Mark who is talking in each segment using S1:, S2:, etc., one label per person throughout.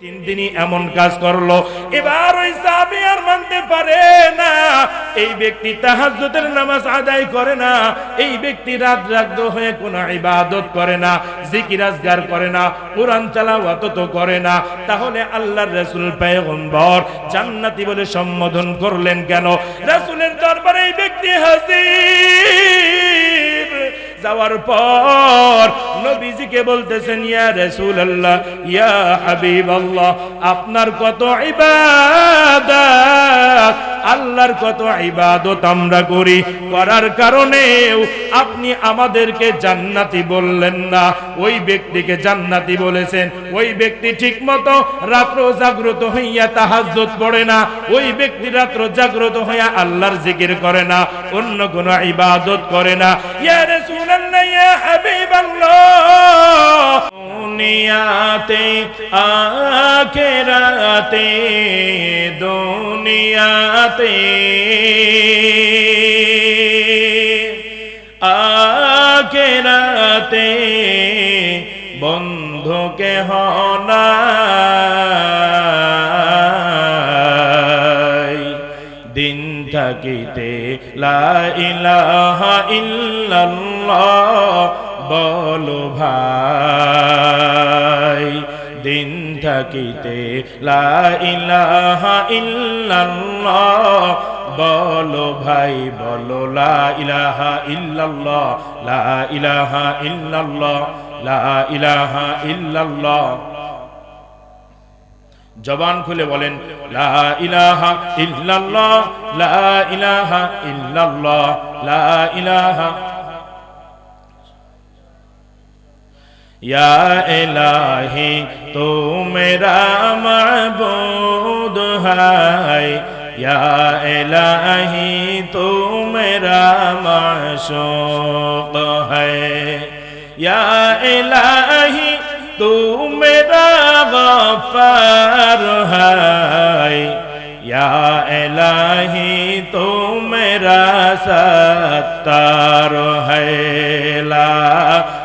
S1: তিন দিনই এমন কাজ করল। এবার ওই আর মানতে পারে না। এই ব্যক্তি তাহাজ্জুদের নামাজ আদায় করে না। এই ব্যক্তি রাত রাত হয়ে কোনো ইবাদত করে না, জিকির আজগার করে না, কোরআন তেলাওয়াত তো করে না। তাহলে আল্লাহর রাসূল পয়গম্বর জান্নাতি বলে সম্বোধন করলেন কেন? রাসূলের দরবারে এই ব্যক্তি হাজির। যাওয়ার পর নবীজিকে বলতেছেন ইয়া রাসূলুল্লাহ ইয়া হাবিবাল্লাহ আপনার কত ইবাদত আল্লাহর কত ইবাদত আমরা করি। করার কারণেও আপনি আমাদেরকে জান্নাতি বললেন না। ওই ব্যক্তিকে জান্নাতি বলেছেন। ওই ব্যক্তি ঠিকমতো রাত্র জাগ্রত হইয়া তাহাজ্জুদ পড়ে না। ওই ব্যক্তি রাত্র জাগ্রত হইয়া আল্লাহর জিকির করে না। অন্য কোন ইবাদত করে না। ইয়া রাসূলুল্লাহ, ইয়া হাবিবাল্লাহ। দুনিয়াতে আখেরাতে দুনিয়াতে। আখেরাতে বন্ধুকে হনাই দিন থাকিতে লা ইলাহা ইল্লাল্লাহ বলো ভাই, দিন থাকিতে লা ইলাহা ইল্লাল্লাহ। বলো ভাই, বলো লা ইলাহা ইল্লাল্লাহ, লা ইলাহা ইল্লাল্লাহ, লা ইলাহা ইল্লাল্লাহ। জবান খুলে বলেন, লা ইলাহা ইল্লাল্লাহ, লা ইলাহা ইল্লাল্লাহ, লা ইলাহা یا الہی تو میرا معبود ہے یا الہی تو میرا معشوق ہے یا الہی تو میرا غفار ہے یا الہی تو میرا ستار ہے لا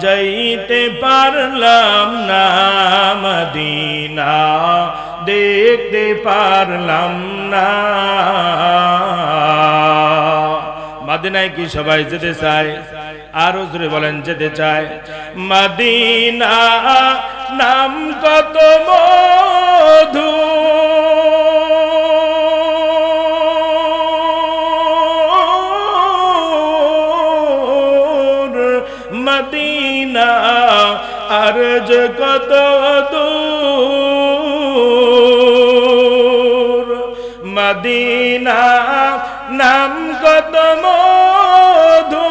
S1: যাইতে পারলাম না মদিনা, দেখতে পারলাম না। মদিনায় কি সবাই যেতে চায়? আরও জোরে বলেন, যেতে চায়। মদিনা নাম কত মধু। যে কত দূর। মদিনা নাম কত মধু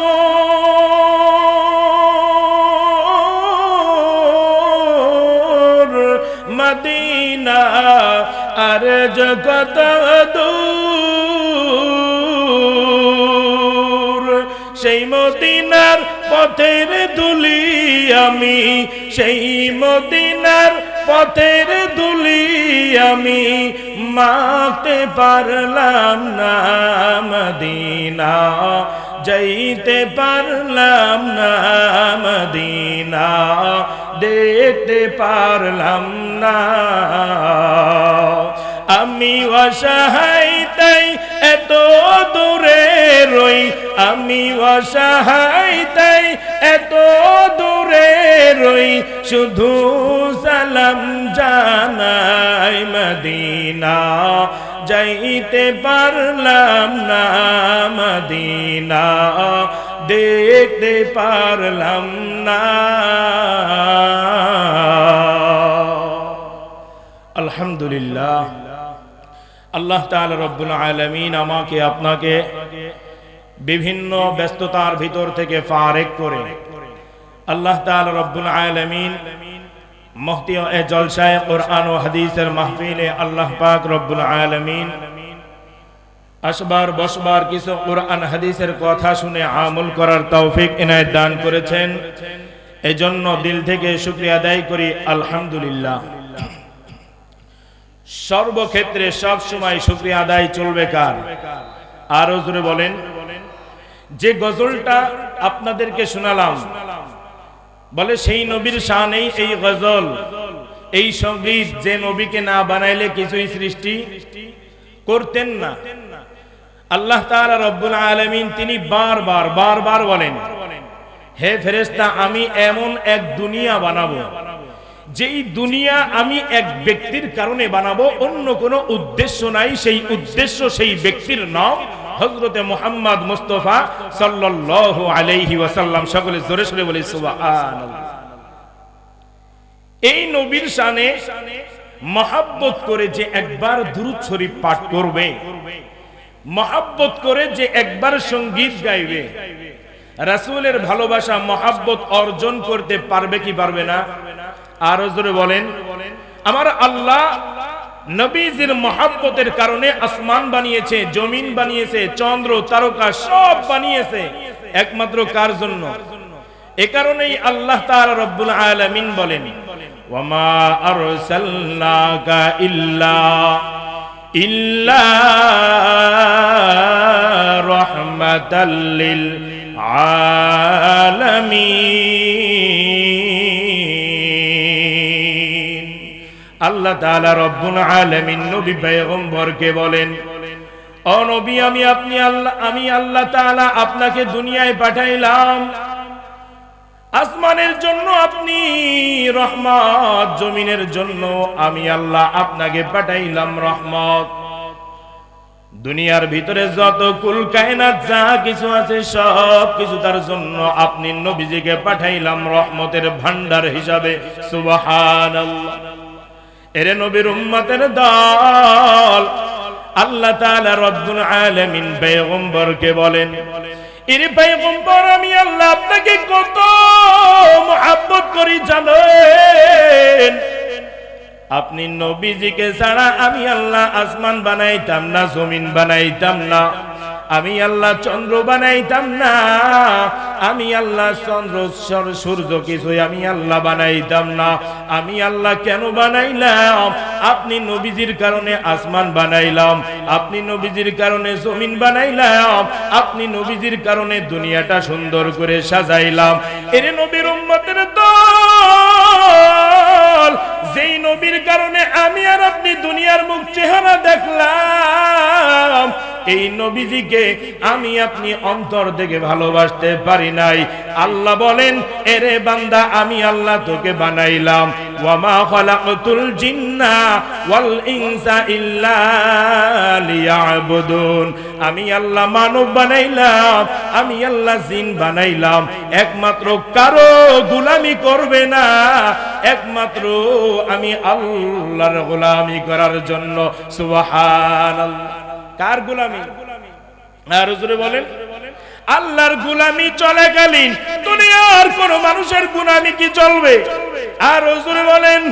S1: মদিনা আর জগত সেই মদিনার পথের দুলি আমি সেই মদিনার পথের দুলি আমি মাতে পারলাম না মদিনা, যাইতে পারলাম না মদিনা, দেখতে পারলাম না। আমি অসহায় তাই এত দূরে রই। আমি অসহায় তাই এত দূরে রই। শুধু সালাম জানাই মদিনা। যাইতে পারলাম না মদিনা। দেখতে পারলাম না। আলহামদুলিল্লাহ। আল্লাহ তাআলা রব্বুল আলামিন আমাকে আপনাকে বিভিন্ন ব্যস্ততার ভিতর থেকে ফারেক করে আল্লাহ তাআলা রব্বুল আলামিন জলসায় ও হাদিসের মাহফিলে আসবার বসবার কিছু কথা শুনে আমল করার তৌফিক এনায়েত দান করেছেন। দিল থেকে শুকরিয়া করি, আলহামদুলিল্লাহ। সর্বক্ষেত্রে সব সময় শুক্রিয়া আদায় চলবে কার? আরও জোরে বলেন। যে গজলটা আপনাদেরকে শোনালাম, বলে সেই নবীর শানেই এই গজল, এই সংগীত যে নবীকে না বানাইলে কিছুই সৃষ্টি করতেন না। আল্লাহ তাআলা রব্বুল আলামিন তিনি বারবার বারবার বলেন, হে ফেরেশতা, আমি এমন এক দুনিয়া বানাবো যেই দুনিয়া আমি এক ব্যক্তির কারণে বানাবো, অন্য কোনো উদ্দেশ্য নাই। সেই উদ্দেশ্য সেই ব্যক্তির নাম হজরতে মোহাম্মদ মুস্তফা সাল্লাল্লাহু আলাইহি ওয়াসাল্লাম। সকলে জোরে সরে বলে এই নবীর শানে মহাব্বত করে যে একবার দুরূদ শরীফ পাঠ করবে, মহাব্বত করে যে একবার সংগীত গাইবে, রাসূলের ভালোবাসা, মহাব্বত অর্জন করতে পারবে কি পারবে না? আরও জোরে বলেন, আমার আল্লাহ নবীজির মহাব্বতের কারণে আসমান বানিয়েছে, জমিন বানিয়েছে, চন্দ্র, তারকা সব বানিয়েছে। একমাত্র কার জন্য? এ কারণেই আল্লাহ তাআলা রব্বুল আলামিন বলেন, ওয়ামা আরসালনাকা ইল্লা আল্লাহ তাআলা রব্বুল আলামিন নবী পয়গম্বরকে বলেন, ও নবী, আমি আপনি আল্লাহ, আমি আল্লাহ তাআলা আপনাকে দুনিয়ায় পাঠাইলাম। আসমানের জন্য আপনি, রহমত, জমিনের জন্য আমি আল্লাহ আপনাকে পাঠাইলাম রহমত। দুনিয়ার ভিতরে যত কুল কায়নাত, যা কিছু আছে, সব কিছু তার জন্য আপনি নবীজিকে পাঠাইলাম রহমতের ভান্ডার হিসাবে। সুবহানাল্লাহ। এরে নবীর উম্মতের দল। আল্লাহ তাআলা রব্বুল আলামিন পয়গম্বরকে বলেন, এরে পয়গম্বর, আমি আল্লাহ আপনাকে কত মহব্বত করি জানেন? আপনি নবীজিকে ছাড়া আমি আল্লাহ আসমান বানাইতাম না, জমিন বানাইতাম না, আমি আল্লাহ চন্দ্র বানাইতাম না আমি আল্লাহ চন্দ্র সর- সূর্য কিছুই আমি আল্লাহ বানাইতাম না। আমি আল্লাহ কেন বানাইলাম? আপনি নবীজির কারণে আসমান বানাইলাম, আপনি নবীজির কারণে জমিন বানাইলাম, আপনি নবীজির কারণে দুনিয়াটা সুন্দর করে সাজাইলাম। এরে নবীর উম্মতের দল যেই নবীর কারণে আমি আর আপনি দুনিয়ার মুখ চেহারা দেখলাম, এই নবীজিকে আমি আপনি অন্তর থেকে ভালোবাসতে পারি নাই। আল্লাহ বলেন, এরে বান্দা, আমি আল্লাহ তোকে বানাইলাম। ওয়ামা খালাকতুল জিন্না ওয়াল ইনসা ইল্লা লিয়াবুদুন। আমি আল্লাহ মানব বানাইলাম, আমি আল্লাহ জিন বানাইলাম। একমাত্র কারও গোলামি করবে না, একমাত্র আমি আল্লাহর গোলামি করার জন্য সুবাহান কার গোলামি? আর বলেন, আল্লাহর গুলামি চলাকালীন দুনিয়ার কোন মানুষের গুলামি কি চলবে? আর হুজুরে বলেন,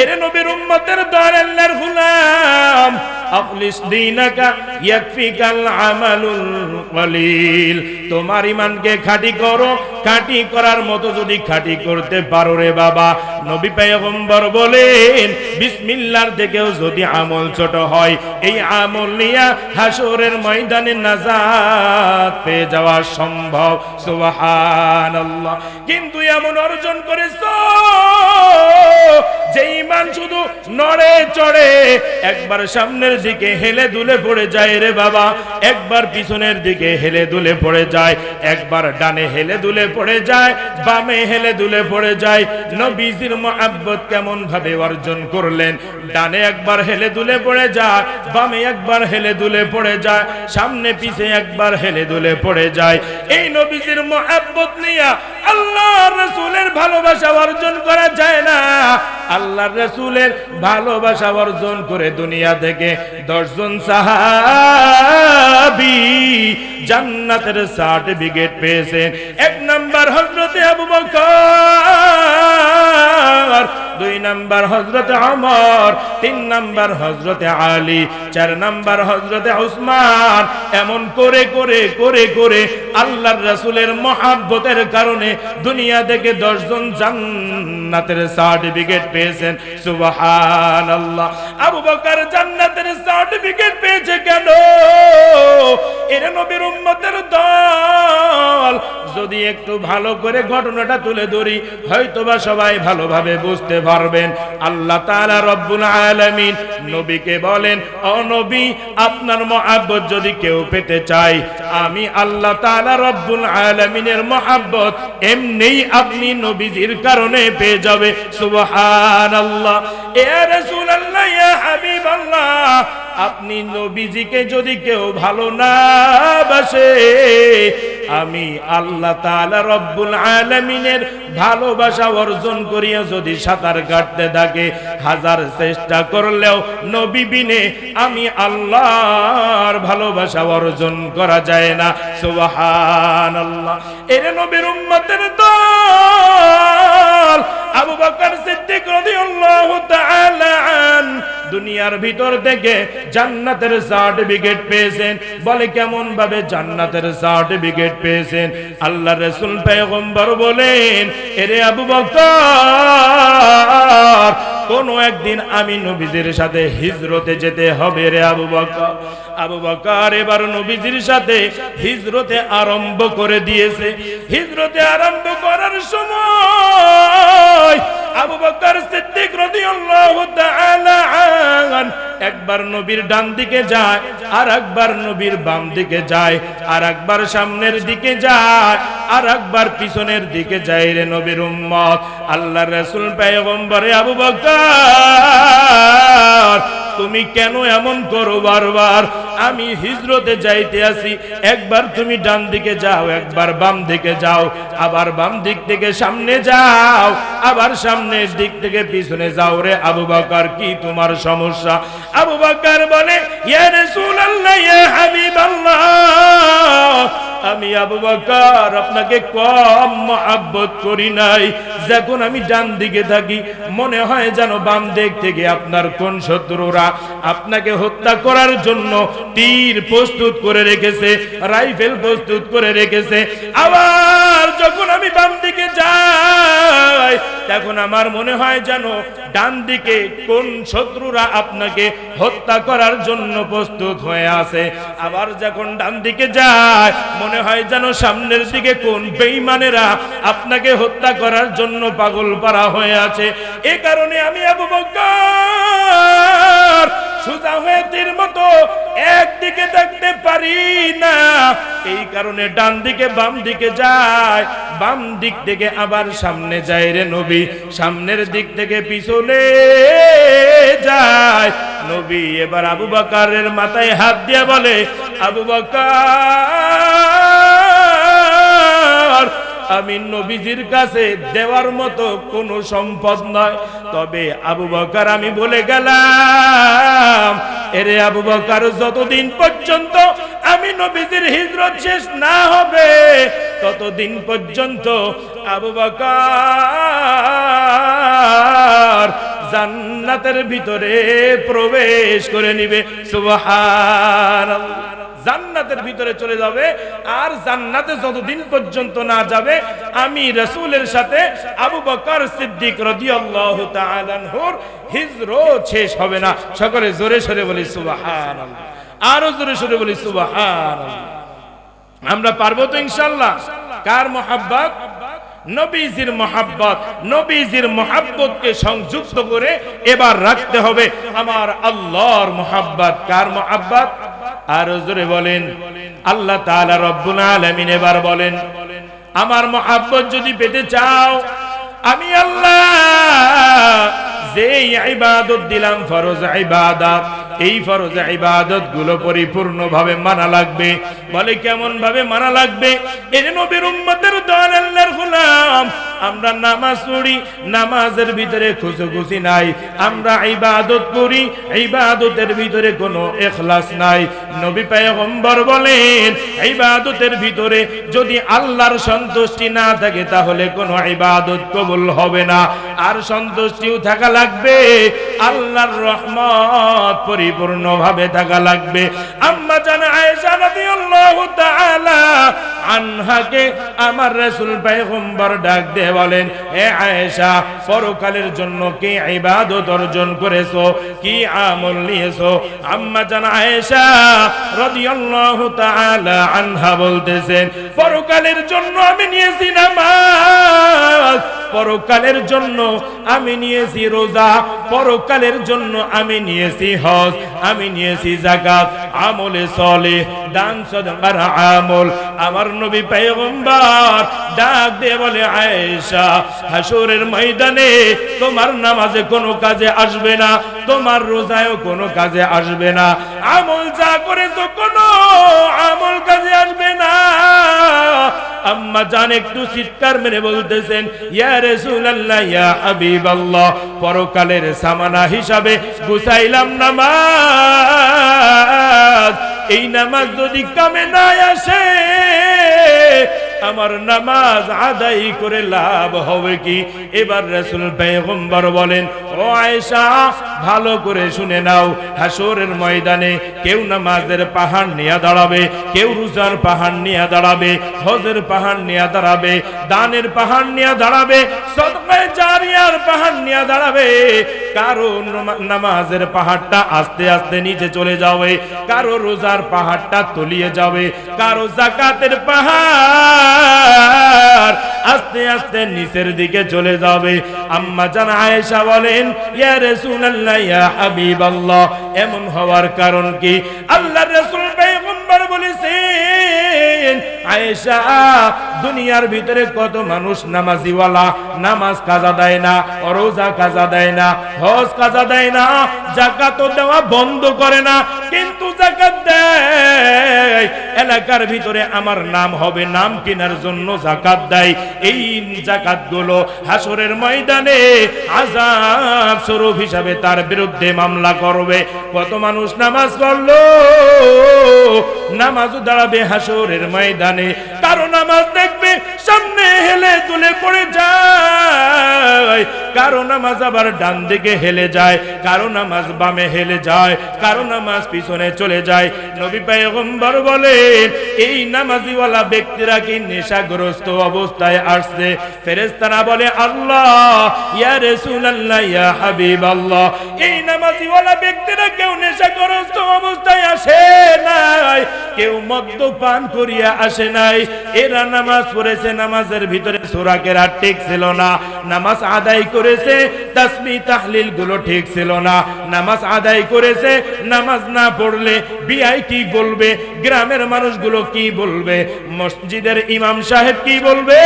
S1: এরে নবীর উম্মতের দল আল্লাহর গুলাম আখলিস দীনাকা ইয়াকফিকাল আমালুল কলিল তোমার ইমানকে খাঁটি করো, খাঁটি করার মতো যদি খাঁটি করতে পারো রে বাবা। নবী পয়গম্বর বলেন, বিসমিল্লার থেকেও যদি আমল ছোট হয়, এই আমল নিয়া হাসরের ময়দানে নাজাত পেয়ে যাওয়া সম্ভব। সুবহানাল্লাহ। কিন্তু এমন অর্জন করেছ, যে ইমান শুধু নড়ে চড়ে একবার সামনের দিকে হেলে দুলে পড়ে যায় রে বাবা। একবার পিছনের দিকে হেলে দুলে পড়ে যায়, একবার ডানে হেলে দুলে পড়ে যায়, বামে হেলে দুলে পড়ে যায়। নবীজির মহাব্বত কেমন ভাবে অর্জন করলেন? ডানে একবার হেলে দুলে পড়ে যায়, বামে একবার হেলে দুলে পড়ে যায়, সামনে পিছে একবার হেলে দুলে পড়ে যায়। এই নবীজির মহাব্বত নিয়া আল্লাহ রসুলের ভালোবাসা অর্জন করা যায় না। আল্লাহর রসুলের ভালোবাসা অর্জন করে দুনিয়া থেকে দশজন সাহাবি জান্নাতের সার্টিফিকেট পেয়েছেন। এক নাম্বার হজরতে আবু বকর, দুই নাম্বার হজরতে আমর তিন নাম্বার হজরতে আলী, চার নাম্বার হজরতে উসমান। এমন করে করে করে করে আল্লাহর রাসূলের মহাব্বতের কারণে দুনিয়া থেকে দশজন জান্নাতের সার্টিফিকেট পেয়েছেন। সুবহানাল্লাহ। আবু বকর জান্নাতের সার্টিফিকেট পেয়েছে কেন? এর নবীর উম্মতের দল, যদি একটু ভালো করে ঘটনাটা তুলে ধরি, হয়তোবা সবাই ভালোভাবে বুঝতে পারবেন। আল্লাহ তাআলা রব্বুল আলামিন নবীকে বলেন, ও নবী, আপনার মহাব্বত যদি কেউ পেতে চায়, আমি আল্লাহ তাআলা রব্বুল আলামিনের মহাব্বত এমনিই আপনি নবীজির কারণে পেয়ে যাবে। সুবহানাল্লাহ। ইয়া রাসূলুল্লাহ, ইয়া হাবিবাল্লাহ আপনি নবীজিকে যদি কেউ ভালো না বাসে, আমি আল্লাহ তাআলা রব্বুল আলামিনের ভালোবাসা অর্জন করিয়া যদি সাঁতার কাটতে থাকে, হাজার চেষ্টা করলেও নবী বিনে আমি আল্লাহর ভালোবাসা অর্জন করা যায় না। সুবহানাল্লাহ। এর নবীর উম্মতের দল আবু বকর সিদ্দিক রাদিয়াল্লাহু তাআলা আন দুনিয়ার ভিতর থেকে জান্নাতের সার্টিফিকেট পেয়েছেন। বলে কেমন ভাবে জান্নাতের সার্টিফিকেট পেয়েছেন? আল্লাহ রাসূল পয়গম্বর বলেন, এরে আবু বকর, কোন একদিন আমি নবীজির সাথে হিজরতে যেতে হবে রে আবু বকর। আবু বকর এবার নবীজির সাথে হিজরতে আরম্ভ করে দিয়েছে। হিজরতে আরম্ভ করার সময় আবু বকর সিদ্দিক রাদিয়াল্লাহু তাআলা একবার নবীর ডান দিকে যায় আর একবার নবীর বাম দিকে যায় আর একবার সামনের দিকে যায় আর একবার পিছনের দিকে যায় রে নবীর উম্মত। আল্লাহর রাসূল পয়গম্বরে আবু বকর, তুমি কেন এমন করো বারবার? আমি হিজরতে যাইতে আসি। একবার তুমি ডান দিকে যাও, একবার বাম দিকে যাও, আবার বাম দিক থেকে সামনে যাও, আবার সামনের দিক থেকে পিছনে যাও রে আবু বকর, কি তোমার সমস্যা? আবু বকর বলে আমি আবু বকর, আপনাকে কম মহাব্বত করি নাই। যখন আমি ডান দিকে থাকি, মনে হয় যেন বাম দিক থেকে আপনার কোন শত্রুরা আপনাকে হত্যা করার জন্য তীর প্রস্তুত করে রেখেছে, রাইফেল প্রস্তুত করে রেখেছে। আবার যখন আমি বাম দিকে যাই, তখন আমার মনে হয় যেন ডান দিকে কোন শত্রুরা আপনাকে হত্যা করার জন্য প্রস্তুত হয়ে আছে। আবার যখন ডান দিকে যায় মনে হয় যেন সামনের দিকে কোন বেঈমানেরা আপনাকে হত্যা করার জন্য পাগল পারা হয়ে আছে। এ কারণে আমি আবু বকর সোজা হয়ে তীর মতো একদিকে দেখতে পারি না। এই কারণে ডান দিকে বাম দিকে যায়, বাম দিক থেকে আবার সামনে যায় রে নবী। সামনের দিক থেকে পিছনে যায়। নবী এবার আবু বকারের মাথায় হাত দিয়ে বলে, আবু বকার আমি নবীজির কাছে দেওয়ার মতো কোনো সম্পদ নয়। তবে আবু বকার, আমি বলে গেলাম, এরে আবু বকার, যতদিন পর্যন্ত আমি নবীজির হিজরত শেষ না হবে, ততদিন পর্যন্ত আবু বকার জান্নাতের ভিতরে প্রবেশ করে নিবে। সুবহানাল্লাহ। জান্নাতের ভিতরে চলে যাবে। আর জান্নাতে যতদিন পর্যন্ত না যাবে, আমি রসুলের সাথে আবু বকর সিদ্দিক রাদিয়াল্লাহু তাআলা আনহুর হিজরত শেষ হবে না। সকলে জোরে সরে বলি, সুবহানাল্লাহ। আরও জোরে সরে বলি, সুবহানাল্লাহ। আমরা পারব তো ইনশাল্লাহ কার মোহাব্বত? নবীজির মোহাব্বত। নবীজির মোহাব্বতকে সংযুক্ত করে এবার রাখতে হবে। আমার আল্লাহর মোহাব্বত কার মোহাব্বত? আরও জোরে বলেন। আল্লাহ তাআলা রব্বুল আলামিন এবার বলেন, আমার মহাব্বত যদি পেতে চাও, আমি আল্লাহ যে ইবাদত দিলাম ফরজ ইবাদত এই ফরজ ইবাদতগুলো পরিপূর্ণ ভাবে মানা লাগবে। বলে কেমন ভাবে মানা লাগবে? যে নবীর উম্মতের দল আল্লাহর গোলাম, আমরা নামাজ পড়ি, নামাজের ভিতরে খুশি নাই, আমরা ইবাদত করি, ইবাদতের ভিতরে কোনো ইখলাস নাই। নবী পয়গম্বর বলেন, ইবাদতের ভিতরে যদি আল্লাহর সন্তুষ্টি না থাকে, তাহলে কোনো ইবাদত কবুল হবে না। আর সন্তুষ্টিও থাকা লাগবে, আল্লাহর রহমত পরিপূর্ণ ভাবে থাকা লাগবে। আম্মা জান আয়েশা রাদিয়াল্লাহু তাআলা আনহাকে আমার রাসূল পয়গম্বর ডাক দিয়ে বলেন হে আয়েশা, পরকালের জন্য কি ইবাদত অর্জন করেছ? কি আমল নিয়েছো? আম্মা জান আয়েশা রাদিয়াল্লাহু তাআলা আনহা বলতেছেন, পরকালের জন্য আমি নিয়েছি নামাজ। পরকালের জন্য আমি নিয়েছি রোজা, পরকালের জন্য আমি নিয়েছি হজ, আমি নিয়েছি জাকাত আমলে চলে দান সদকার আমল। আমার নবী পয়গম্বর ডাক দিয়ে বলে, আয়েশা হাসুরের ময়দানে তোমার নামাজে কোনো কাজে আসবে না, তোমার রোজায়ও কোনো কাজে আসবে না। আমল যা করেছ কোনো আমল কাজে আসবে না। আম্মা জান একটু চিৎকার মেরে বলতেছেন, ইয়া রাসূলুল্লাহ, ইয়া হাবিবাল্লাহ, পরকালের সামানা হিসাবে গুছাইলাম নামাজ। এই নামাজ যদি কামে না আসে আমার নামাজ আদায় করে লাভ হবে কি? এবার রাসূল পয়গম্বর বলেন, ও আয়েশা, ভালো করে শুনে নাও হাসরের ময়দানে কেউ নামাজের পাহাড় নিয়ে দাঁড়াবে, কেউ রোজার পাহাড় নিয়ে দাঁড়াবে, হজের পাহাড় নিয়ে দাঁড়াবে, দানের পাহাড় নিয়ে দাঁড়াবে সদকায়ে পাহাড় নিয়ে দাঁড়াবে। কারও নমা- নামাজের পাহাড়টা আস্তে আস্তে নিচে চলে যাবে, কারও রোজার পাহাড়টা তলিয়ে যাবে, কারও জাকাতের পাহাড় আস্তে আস্তে নিচের দিকে চলে যাবে। আম্মা জান আয়েশা বলেন, ইয়া রাসূলুল্লাহ, ইয়া হাবিবাল্লাহ। এমন হওয়ার কারণ কি? আল্লাহর রাসূল পয়গম্বর বলেছেন, আয়েশা দুনিয়ার ভিতরে কত মানুষ নামাজিওয়ালা, নামাজ কাজা দেয় না, রোজা কাজা দেয় না, হজ কাজা দেয় না জাকাত দেওয়া বন্ধ করে না, কিন্তু জাকাত দেয়। এলাকার ভিতরে আমার নাম হবে নাম কেনার জন্য জাকাত দেয়। এই জাকাতগুলো হাসরের ময়দানে আজাব স্বরূপ হিসাবে তার বিরুদ্ধে মামলা করবে। কত মানুষ নামাজ পড়ল নামাজও দাঁড়াবে হাসরের ময়দানে, কারও নামাজ দেখবে সামনে হেলে তুলে পড়ে যায়। কারও নামাজ আবার ডান দিকে হেলে যায়, কারও নামাজ বামে হেলে যায়, কারও নামাজ পিছনে চলে যায়। নবী পয়গম্বর বলেন, এই নামাজিওয়ালা ব্যক্তিরা কি নেশাগ্রস্ত অবস্থায় আসছে? ফেরেশতারা বলে, আল্লাহ, ইয়া রাসূলুল্লাহ, ইয়া হাবিবাল্লাহ, এই নামাজিওয়ালা ব্যক্তিরা কেউ নেশাগ্রস্ত অবস্থায় আসে নাই, কেউ মদ্যপান করিয়া আসে নাই। এরা নামাজ পড়েছে, নামাজের ভিতরে সোরাকের আর ঠিক ছিল না। নামাজ আদায় করেছে তাসমি তাহলিলগুলো ঠিক ছিল না। নামাজ আদায় করেছে, নামাজ না পড়লে বিআই কি বলবে? গ্রামের মানুষগুলো কি বলবে? মসজিদের ইমাম সাহেব কি বলবে?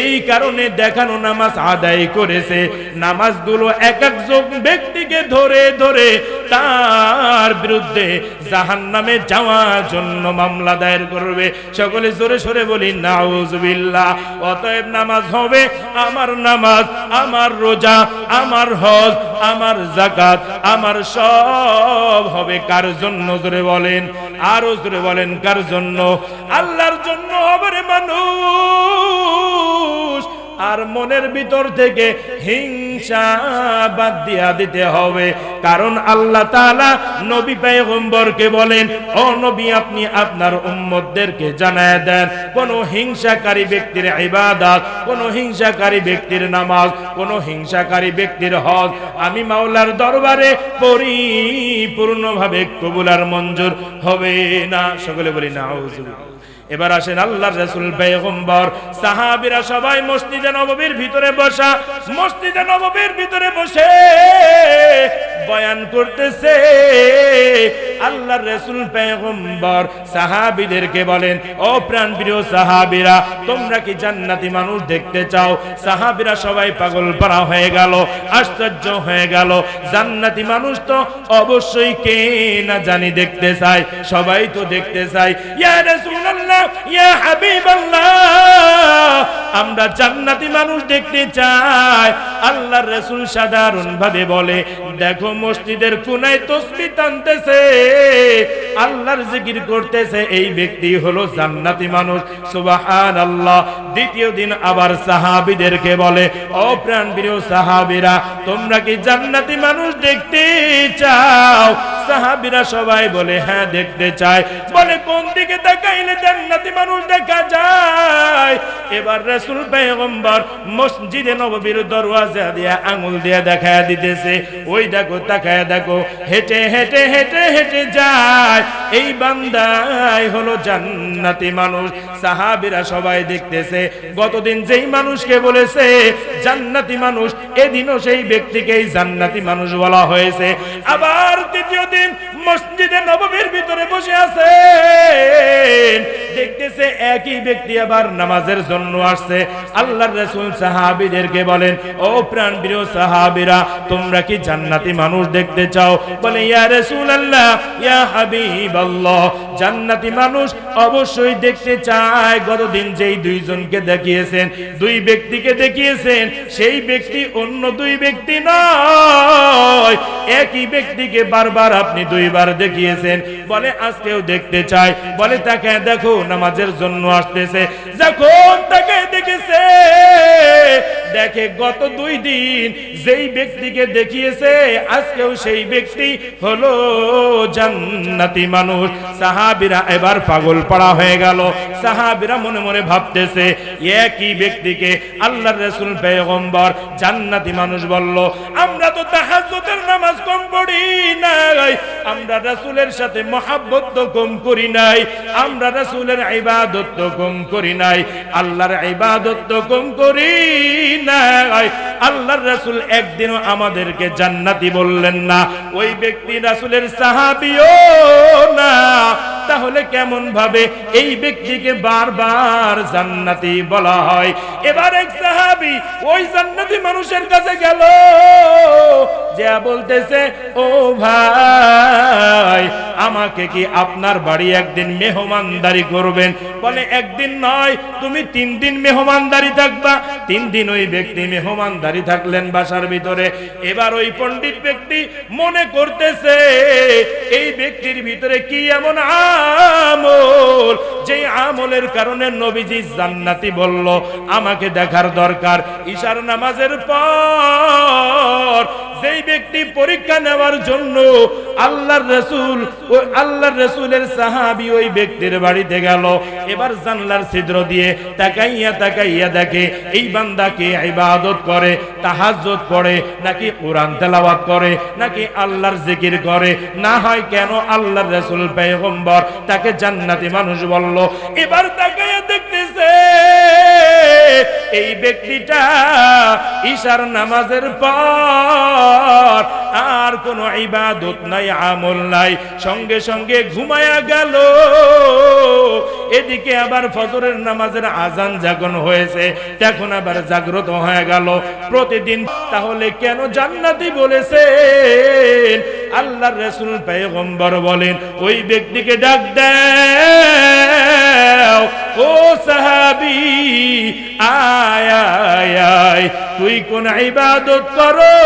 S1: এই কারণে দেখানো নামাজ আদায় করেছে। নামাজগুলো এক একজন ব্যক্তিকে ধরে ধরে তার বিরুদ্ধে জাহান নামে যাওয়ার জন্য মামলা দায়ের করবে। সকলে জোরে সরে বলি নাউজবিল্লা অতএব নামাজ হবে আমার নামাজ, আমার রোজা, আমার হজ, আমার জাকাত আমার সব হবে কার জন্য? জোরে বলেন, আরও জোরে বলেন, কার জন্য? আল্লাহর জন্য হবে মানুষ। আর মনের ভিতর থেকে হিংসা বাদ দিয়া দিতে হবে। কারণ আল্লাহ তাআলা নবী পয়গম্বরকে বলেন, ও নবী, আপনি আপনার উম্মতদেরকে জানায় দেন, কোন হিংসাকারী ব্যক্তির ইবাদত, কোন হিংসাকারী ব্যক্তির নামাজ, কোন হিংসাকারী ব্যক্তির হজ। আমি মাওলার দরবারে পরিপূর্ণভাবে কবুলার মঞ্জুর হবে না। সকলে বলি না এবার আসেন আল্লাহ রসুল পেগম্বর সাহাবিরা সবাই মসজিদে নববীর ভিতরে বসা, মসজিদে নববীর ভিতরে বসে বয়ান করতেছে। আল্লাহ রসুল পেগম্বর সাহাবিদেরকে বলেন, ও প্রাণ প্রিয় সাহাবিরা, তোমরা কি জান্নাতি মানুষ দেখতে চাও? সাহাবিরা সবাই পাগল পারা হয়ে গেল, আশ্চর্য হয়ে গেল। জান্নাতি মানুষ তো অবশ্যই কে না জানি দেখতে চায়, সবাই তো দেখতে চায়। ইয়া রাসূলুল্লাহ ইয়া হাবিবাল্লাহ আমরা জান্নাতি মানুষ দেখতে চাই। আল্লাহর রাসূল সাধারণ ভাবে বলে, দেখো মসজিদের কোনায় তসবিহ টানতেছে। আল্লাহর জিকির করতেছে, এই ব্যক্তি হলো জান্নাতি মানুষ। সুবহানাল্লাহ। দ্বিতীয় দিন আবার সাহাবীদেরকে বলে, ও প্রিয় সাহাবীরা, তোমরা কি জান্নাতি মানুষ দেখতে চাও? সাহাবীরা সবাই বলে হ্যাঁ দেখতে চায় বলে, কোন দিকে তাকাইলে জান্নাতি মানুষ দেখা যায়? এবার রাসূল পয়গম্বর মসজিদে নববীর দরওয়াজা দিয়া আঙ্গুল দিয়ে দেখায় দিতেছে। ওই দেখো তাকায় দেখো, হেঁটে হেঁটে হেঁটে হেঁটে যায়। এই বান্দাই হলো জান্নাতি মানুষ। সাহাবীরা সবাই দেখতেছে। গতদিন যেই মানুষকে বলেছে, জান্নাতি মানুষ এদিনও সেই ব্যক্তিকেই জান্নাতি মানুষ বলা হয়েছে। আবার দ্বিতীয় দিন মসজিদে নববীর ভিতরে বসে আছে দেখতেছে একই ব্যক্তি আবার নামাজের জন্য আসছে। আল্লাহর রাসূল সাহাবীদেরকে বলেন, ও প্রাণ প্রিয় সাহাবীরা, তোমরা কি জান্নাতি মানুষ দেখতে চাও? বলে, ইয়া রাসূলুল্লাহ, ইয়া হাবিবাল্লাহ, জান্নাতি মানুষ অবশ্যই দেখতে চায়। গতদিন যেই দুইজনকে দেখিয়েছেন, দুই ব্যক্তিকে দেখিয়েছেন, সেই ব্যক্তি অন্য দুই ব্যক্তি নয়। একই ব্যক্তিকে বারবার আপনি দুইবার দেখিয়েছেন। বলে, আজকেও দেখতে চাই। বলে, তাকে দেখো, নামাজের জন্য আসতেছে। যখন তাকে দেখেছে দেখে গত দুই দিন যেই ব্যক্তিকে দেখিয়েছে, আজকেও সেই ব্যক্তি হলো জান্নাতি মানুষ। সাহাবিরা এবার পাগল পাড়া হয়ে গেল। সাহাবিরা মনে মনে ভাবতেছে, একই ব্যক্তিকে আল্লাহর রাসূল পয়গম্বর জান্নাতি মানুষ বলল, আমরা তো তাহাজ্জুদের নামাজ কম পড়ি নাই, আমরা রাসূলের সাথে মহাব্বত তো কম করি নাই, আমরা রাসূলের ইবাদত তো কম করি নাই, আল্লাহর ইবাদত তো কম করি নাই। আল্লাহর রাসূল একদিনও আমাদেরকে জান্নাতি বললেন না। ওই ব্যক্তি রাসূলের সাহাবীও না। তাহলে কেমন ভাবে এই ব্যক্তিকে বারবার জান্নাতি বলা হয়? এবার এক সাহাবী ওই জান্নাতি মানুষের কাছে গেল। যে বলতেছে, ও ভাই, আমাকে কি আপনার বাড়ি একদিন মেহমানদারি করবেন? বলে, একদিন নয়, তুমি তিন দিন মেহমানদারি থাকবা। তিন দিন ওই ব্যক্তি মেহমানদারি থাকলেন বাসার ভিতরে। এবার ওই পণ্ডিত ব্যক্তি মনে করতেছে, এই ব্যক্তির ভিতরে কি এমন আমল? যে আমলের কারণে নবীজি জান্নাতি বলল, আমাকে দেখার দরকার, ঈশার নামাজের পর যেই ব্যক্তি পরীক্ষা নেওয়ার জন্য আল্লাহর রসুল, ও আল্লাহর রসুলের সাহাবি ওই ব্যক্তির বাড়িতে গেল। এবার জানলার ছিদ্র দিয়ে তাকাইয়া তাকাইয়া দেখে এই বান্দাকে ইবাদত করে, তাহাজ্জুদ করে নাকি কোরআন তেলাওয়াত করে, নাকি আল্লাহর জিকির করে। না হয় কেন আল্লাহর রসুল পয়গম্বর তাকে জান্নাতি মানুষ বলল। এবার তাকাইয়া দেখতেছে এই ব্যক্তিটা ঈশার নামাজের পর আর কোন ইবাদত নাই, আমল নাই। সঙ্গে সঙ্গে ঘুমায়া গেল। এদিকে আবার ফজরের নামাজের আজান যখন হয়েছে। তখন আবার জাগ্রত হয়ে গেল। প্রতিদিন তাহলে কেন জান্নাতি বলেছেন? আল্লাহর রাসূল পয়গম্বর বলেন, ওই ব্যক্তিকে ডাক দাও ও সাহাবি আয় আয় তুই কোন ইবাদত করো।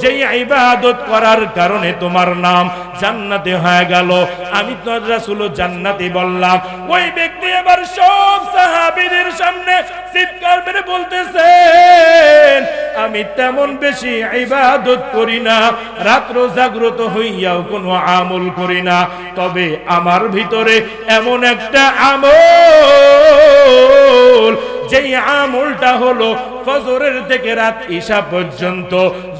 S1: যেই ইবাদত করার কারণে তোমার নাম জান্নাতে হয়ে গেল। আমি তো রাসূল জান্নাতি বললাম। ওই ব্যক্তি এবার সব সাহাবীদের সামনে চিৎকার মেরে বলতেছেন, আমি তেমন বেশি ইবাদত করি না, রাত্র জাগ্রত হইয়াও কোনো আমল করি না। তবে আমার ভিতরে এমন একটা আমল, যেই আমলটা হলো ফজরের থেকে রাত ঈশা পর্যন্ত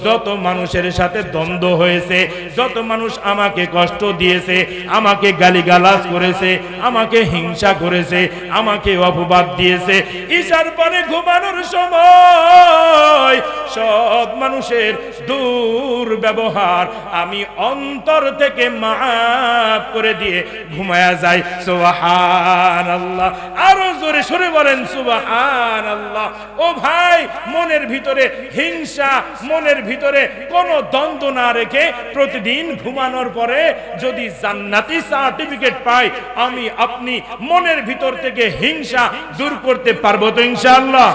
S1: যত মানুষের সাথে দ্বন্দ্ব হয়েছে, যত মানুষ আমাকে কষ্ট দিয়েছে, আমাকে গালিগালাজ করেছে, আমাকে হিংসা করেছে, আমাকে অপবাদ দিয়েছে, ঈশার পরে ঘুমানোর সময় সব মানুষের দূর ব্যবহার আমি অন্তর থেকে মাফ করে দিয়ে ঘুমায়া যাই। সুবাহান আল্লাহ আরও জোরে সরে বলেন সুবাহান আল্লাহ ও ভাই মনের ভিতরে হিংসা, মনের ভিতরে কোনো দ্বন্দ্ব না রেখে প্রতিদিন ঘুমানোর পরে যদি জান্নাতি সার্টিফিকেট পাই, আমি আপনি মনের ভিতর থেকে হিংসা দূর করতে পারব তো ইনশাআল্লাহ।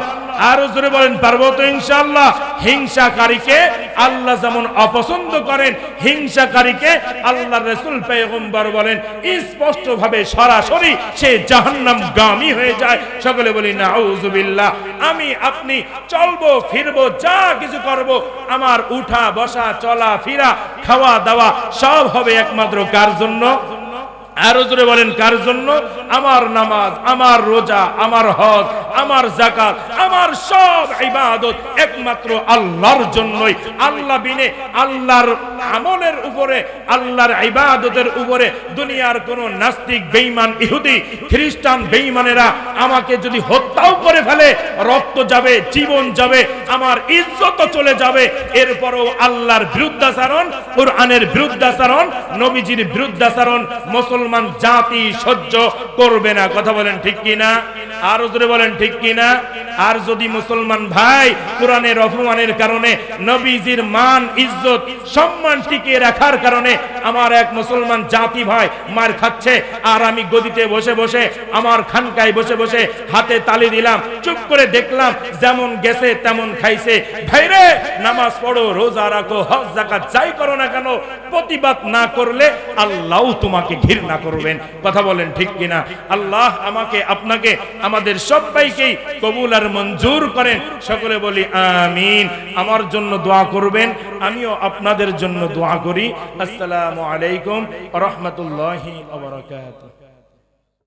S1: আরও জোরে বলেন, পারব তো ইনশাআল্লাহ। হিংসাকারীকে আল্লাহ যেমন অপছন্দ করেন, হিংসাকারীকে আল্লাহ রসুল পেগম্বর বলেন স্পষ্ট ভাবে সরাসরি সে জাহান্নাম গামী হয়ে যায়। সকলে বলি না আমি, আপনি চলবো, ফিরবো, যা কিছু করব, আমার উঠা, বসা, চলা, ফিরা খাওয়া দাওয়া সব হবে একমাত্র কার জন্য? আরও জোরে বলেন, কার জন্য? আমার নামাজ, আমার রোজা, আমার হজ, আমার জাকাত আমার সব ইবাদত একমাত্র আল্লাহর জন্যই। আল্লাহ বিনে, আল্লাহর আমলের উপরে, আল্লাহর ইবাদতের উপরে দুনিয়ার কোন নাস্তিক, বেঈমান, ইহুদি, খ্রিস্টান, বেঈমানেরা আমাকে যদি হত্যাও করে ফেলে, রক্ত যাবে, জীবন যাবে, আমার ইজ্জত চলে যাবে, এরপরও আল্লাহর বিরুদ্ধাচরণ, কোরআনের বিরুদ্ধাচরণ, নবীজির বিরুদ্ধাচরণ, মুসলমান জাতি সহ্য করবে না। কথা বলেন ঠিক কি না আর জোরে বলেন ঠিক কি না আর যদি মুসলমান ভাই কোরআনের অপমানের কারণে নবীজির মান, ইজ্জত, সম্মান টিকিয়ে রাখার কারণে আমার এক মুসলমান জাতি ভাই মার খাচ্ছে, আর আমি গদিতে বসে বসে, আমার খানকায় বসে বসে হাতে তালি দিলাম, চুপ করে দেখলাম যেমন গেছে তেমন খাইছে। ভাইরে, নামাজ পড়ো, রোজা রাখো, হজ জাকাত যাই করো না কেন, প্রতিবাদ না করলে আল্লাহ তোমাকে ঘৃণা করবেন। কথা বলেন ঠিক কিনা? আল্লাহ আমাকে, আপনাকে, আমাদের সবাইকেই কবুল আর মঞ্জুর করেন। সকলে বলি আমিন। আমার জন্য দোয়া করবেন, আমিও আপনাদের জন্য দোয়া করি। আসসালামু আলাইকুম রহমতুল্লাহি